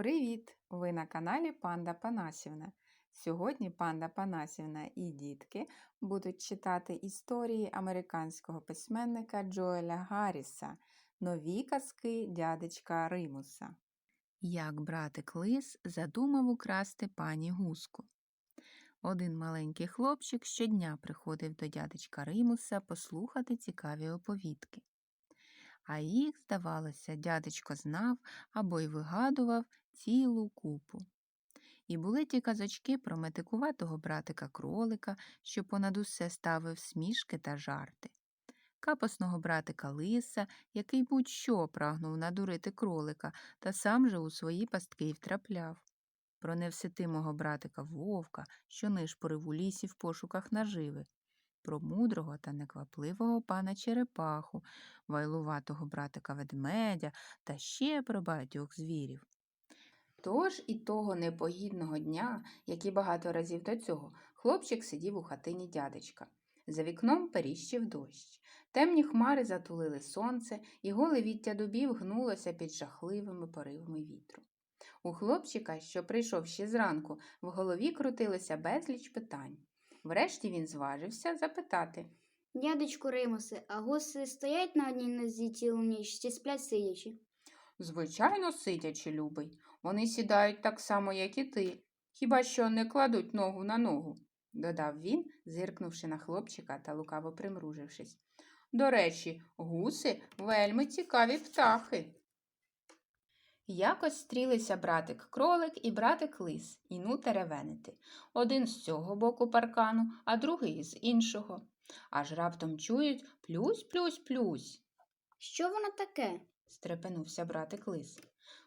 Привіт! Ви на каналі Панда Панасівна. Сьогодні панда Панасівна і дітки будуть читати історії американського письменника Джоеля Гарріса Нові казки дядечка Римуса. Як братик Лис задумав украсти пані гуску. Один маленький хлопчик щодня приходив до дядечка Римуса послухати цікаві оповідки. А їх, здавалося, дядечко знав або й вигадував цілу купу. І були ті казочки про метикуватого братика кролика, що понад усе ставив смішки та жарти, капосного братика лиса, який будь-що прагнув надурити кролика та сам же у свої пастки й втрапляв, про невситимого братика вовка, що нишпорив у лісі в пошуках наживи, про мудрого та неквапливого пана черепаху, вайлуватого братика ведмедя та ще про багатьох звірів. Тож і того непогідного дня, як і багато разів до цього, хлопчик сидів у хатині дядечка. За вікном періщив дощ. Темні хмари затулили сонце, і голе віття дубів гнулося під жахливими поривами вітру. У хлопчика, що прийшов ще зранку, в голові крутилося безліч питань. Врешті він зважився запитати. Дядечку Римусе, а гуси стоять на одній нозі цілу ніч чи сплять сидячи? Звичайно, сидячи, любий. Вони сідають так само, як і ти, хіба що не кладуть ногу на ногу, додав він, зиркнувши на хлопчика та лукаво примружившись. До речі, гуси вельми цікаві птахи. Якось стрілися братик кролик і братик лис, і ну теревенити. Один з цього боку паркану, а другий з іншого. Аж раптом чують плюсь, плюсь, плюсь. Що воно таке? Стрепенувся братик лис.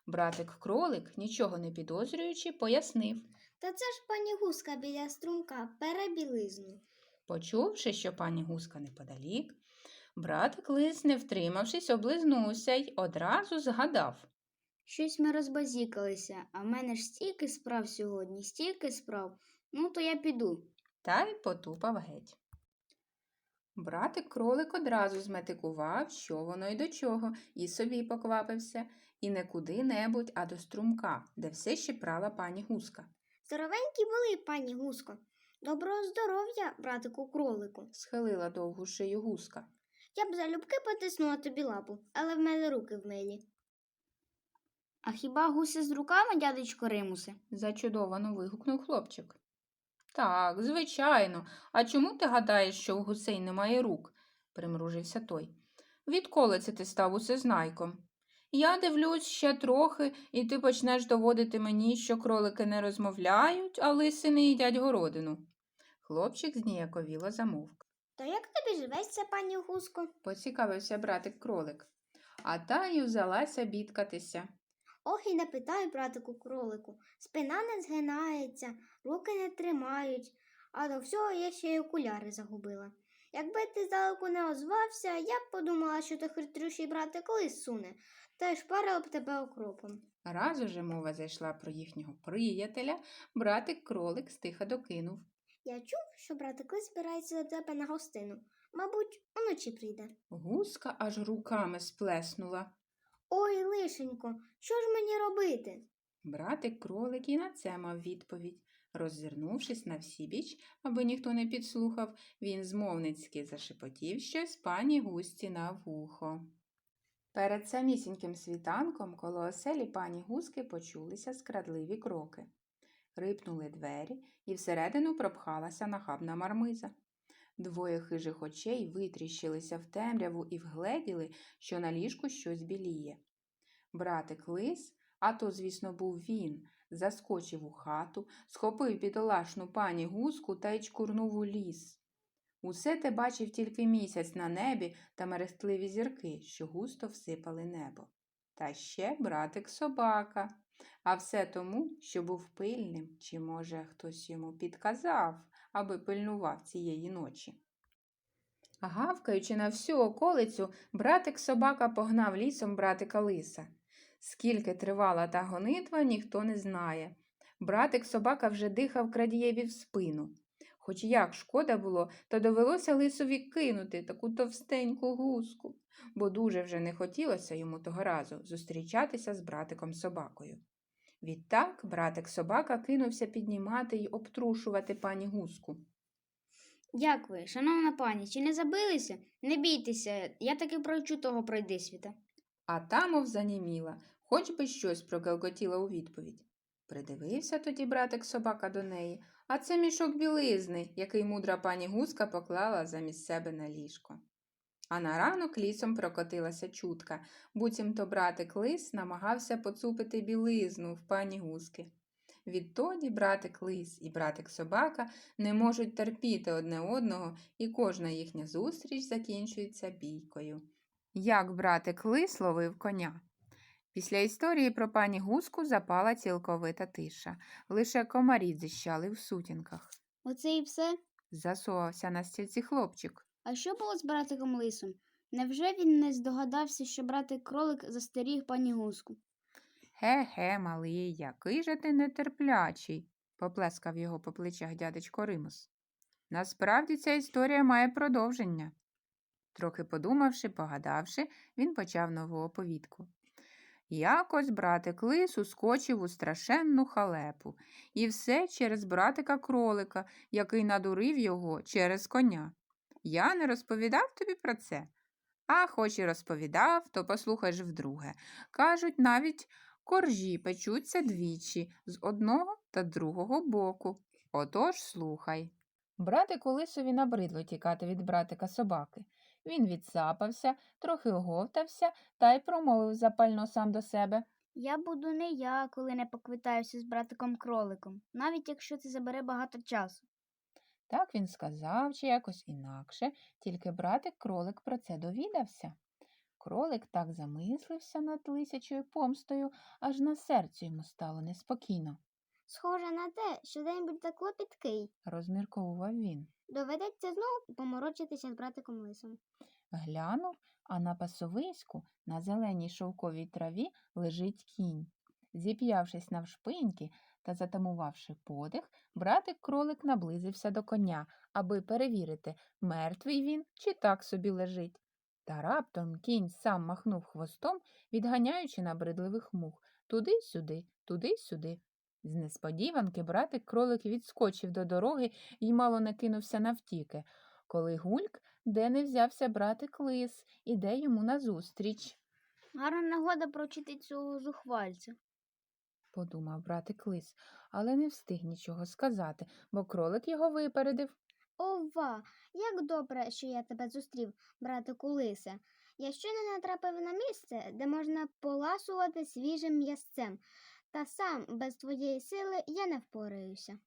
Братик кролик, нічого не підозрюючи, пояснив. Та це ж пані гуска біля струмка перебілизну. Почувши, що пані гуска неподалік, братик лис, не втримавшись, облизнувся й одразу згадав. Щось ми розбазікалися, а в мене ж стільки справ сьогодні, стільки справ. Ну, то я піду. та й потупав геть. Братик кролик одразу зметикував, що воно й до чого, і собі поквапився, і не куди-небудь, а до струмка, де все ще прала пані гуска. Здоровенькі були, пані гуско. Доброго здоров'я, братику кролику. Схилила довгу шию гуска. Я б залюбки потиснула тобі лапу, але в мене руки в милі. А хіба гуси з руками, дядечко Римусе? зачудовано вигукнув хлопчик. Так, звичайно. А чому ти гадаєш, що у гусей немає рук? примружився той. Відколи це ти став усезнайком? Я дивлюсь ще трохи, і ти почнеш доводити мені, що кролики не розмовляють, а лиси не їдять городину. Хлопчик зніяковіло замовк. То як тобі живеться, пані гуско? Поцікавився братик кролик. А та й взялася бідкатися. Ох і не питай, братику кролику. Спина не згинається, руки не тримають, а до всього я ще й окуляри загубила. Якби ти здалеку не озвався, я б подумала, що ти хитрющий братик лис суне, та й шпарила б тебе окропом. Раз уже мова зайшла про їхнього приятеля, братик кролик стиха докинув. Я чув, що братик лис збирається до тебе на гостину. Мабуть, уночі прийде. Гуска аж руками сплеснула. Ой, лишенько, що ж мені робити? Братик кролик і на це мав відповідь. Роззирнувшись на всі біч, аби ніхто не підслухав, він змовницьки зашепотів щось пані густі на вухо. Перед самісіньким світанком коло оселі пані гуски почулися скрадливі кроки. Рипнули двері, і всередину пропхалася нахабна мармиза. Двоє хижих очей витріщилися в темряву і вгледіли, що на ліжку щось біліє. Братик лис, а то, звісно, був він, заскочив у хату, схопив бідолашну пані гуску та й чкурнув у ліс. Усе те бачив тільки місяць на небі та мерехтливі зірки, що густо всипали небо. Та ще братик собака. А все тому, що був пильним, чи, може, хтось йому підказав, аби пильнував цієї ночі. Гавкаючи на всю околицю, братик собака погнав лісом братика лиса. Скільки тривала та гонитва, ніхто не знає. Братик собака вже дихав крадієві в спину. Хоч як шкода було, то довелося лисові кинути таку товстеньку гуску, бо дуже вже не хотілося йому того разу зустрічатися з братиком собакою. Відтак братик собака кинувся піднімати й обтрушувати пані гуску. Дякую, шановна пані, чи не забилися? Не бійтеся, я таки пройчу того пройдисвіта. А та мов заніміла, хоч би щось прогелготіла у відповідь. Придивився тоді братик собака до неї, а це мішок білизни, який мудра пані гуска поклала замість себе на ліжко. А на ранок лісом прокотилася чутка, буцімто братик лис намагався поцупити білизну в пані гуски. Відтоді братик лис і братик собака не можуть терпіти одне одного, і кожна їхня зустріч закінчується бійкою. Як братик лис ловив коня? Після історії про пані гуску запала цілковита тиша. Лише комарі дзищали в сутінках. Оце і все. Засувався на стільці хлопчик. А що було з братиком лисом? Невже він не здогадався, що братик кролик застеріг пані гуску? Ге-ге, малий, який же ти нетерплячий, поплескав його по плечах дядечко Римус. Насправді ця історія має продовження. Трохи подумавши, погадавши, він почав нову оповідку. Якось братик лис ускочив у страшенну халепу, і все через братика кролика, який надурив його через коня. Я не розповідав тобі про це. А хоч і розповідав, то послухай ж вдруге. Кажуть, навіть коржі печуться двічі з одного та другого боку. Отож слухай. Братику лисові набридло тікати від братика собаки. Він відсапався, трохи оговтався та й промовив запально сам до себе. Я буду не я, коли не поквитаюся з братиком кроликом, навіть якщо це забере багато часу. Так він сказав чи якось інакше, тільки братик кролик про це довідався. Кролик так замислився над лисячою помстою, аж на серцю йому стало неспокійно, Схоже на те, що день буде клопіткий. розмірковував він. Доведеться знову поморочитися з братиком лисом. Глянув, а на пасовиську на зеленій шовковій траві лежить кінь. Зіп'явшись навшпиньки та затамувавши подих, братик кролик наблизився до коня, аби перевірити, мертвий він чи так собі лежить. Та раптом кінь сам махнув хвостом, відганяючи набридливих мух туди-сюди, туди-сюди. З несподіванки братик кролик відскочив до дороги і мало не кинувся навтіки, коли гульк де не взявся братик лис, іде йому назустріч, Гарна нагода прочити цього зухвальця. Подумав братик лис, але не встиг нічого сказати, бо кролик його випередив. Ова, як добре, що я тебе зустрів, братику лисе. Я щойно натрапив на місце, де можна поласувати свіжим м'ясцем, та сам без твоєї сили я не впораюся.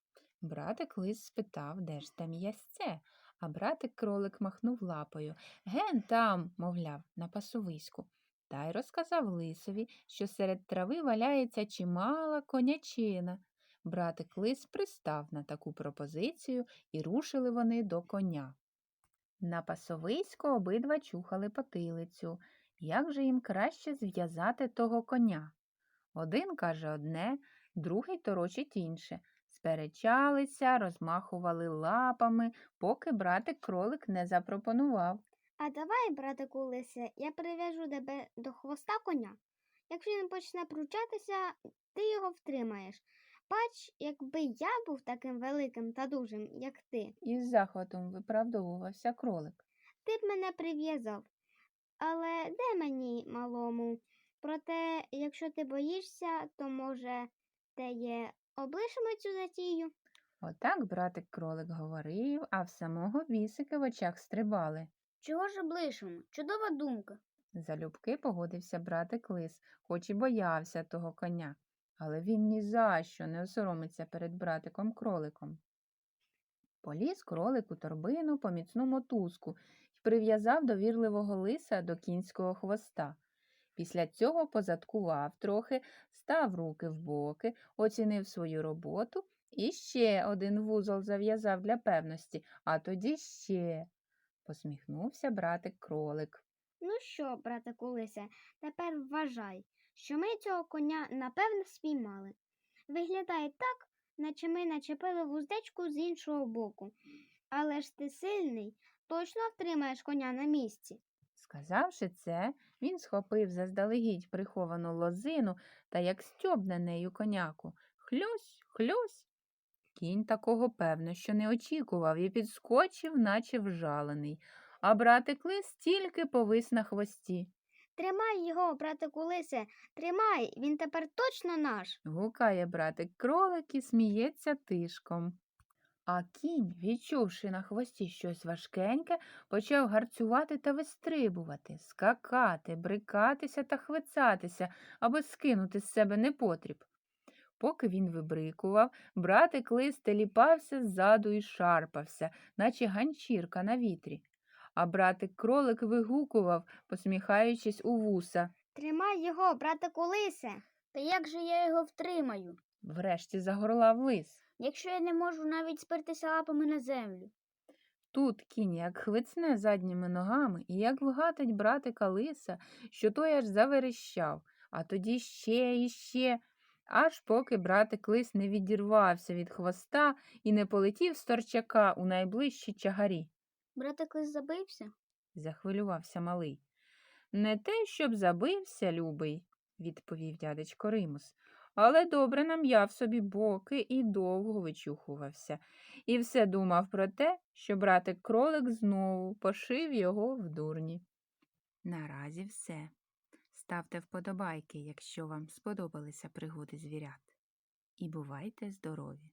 Братик лис спитав, де ж там м'ясце, а братик кролик махнув лапою. Ген там, мовляв, на пасовиську. Та й розказав лисові, що серед трави валяється чимала конячина. Братик лис пристав на таку пропозицію, і рушили вони до коня. На пасовиську обидва чухали потилицю. Як же їм краще зв'язати того коня? Один каже одне, другий торочить інше. Сперечалися, розмахували лапами, поки братик кролик не запропонував. А давай, братику лисе, я прив'яжу тебе до хвоста коня. Якщо він почне пручатися, ти його втримаєш. Бач, якби я був таким великим та дужим, як ти, Із захватом виправдовувався кролик. ти б мене прив'язав. Але де мені, малому? Проте, якщо ти боїшся, то може те є облишимо цю затію. Отак братик кролик говорив, а в самого вісики в очах стрибали. Чого ж облишимо? Чудова думка. Залюбки погодився братик лис, хоч і боявся того коня, але він ні за що не осоромиться перед братиком кроликом. Поліз кролик у торбину по міцну мотузку і прив'язав довірливого лиса до кінського хвоста. Після цього позадкував трохи, став руки в боки, оцінив свою роботу і ще один вузол зав'язав для певності, а тоді ще. Посміхнувся братик кролик. Ну що, братику лисе, тепер вважай, що ми цього коня напевно спіймали. Виглядає так, наче ми начепили вуздечку з іншого боку. Але ж ти сильний, точно втримаєш коня на місці. Сказавши це, він схопив заздалегідь приховану лозину та як стьобне нею коняку. Хлюсь, хлюсь. Кінь такого певно, що не очікував і підскочив, наче вжалений, а братик лис тільки повис на хвості. Тримай його, братику лисе, тримай, він тепер точно наш. Гукає братик кролик і сміється тишком. А кінь, відчувши на хвості щось важкеньке, почав гарцювати та вистрибувати, скакати, брикатися та хвицатися, аби скинути з себе непотріб. Поки він вибрикував, братик лис теліпався ззаду і шарпався, наче ганчірка на вітрі. А братик кролик вигукував, посміхаючись у вуса. Тримай його, братику лисе. Та як же я його втримаю, Врешті загорлав лис. якщо я не можу навіть спертися лапами на землю? Тут кінь як хвицне задніми ногами і як вгатить братика лиса, що той аж заверещав, а тоді ще і ще, аж поки братик лис не відірвався від хвоста і не полетів з торчака у найближчі чагарі. Братик лис забився? захвилювався малий. Не те, щоб забився, любий, відповів дядечко Римус, але добре нам'яв собі боки і довго вичухувався, і все думав про те, що братик кролик знову пошив його в дурні. Наразі все. Ставте вподобайки, якщо вам сподобалися пригоди звірят. І бувайте здорові!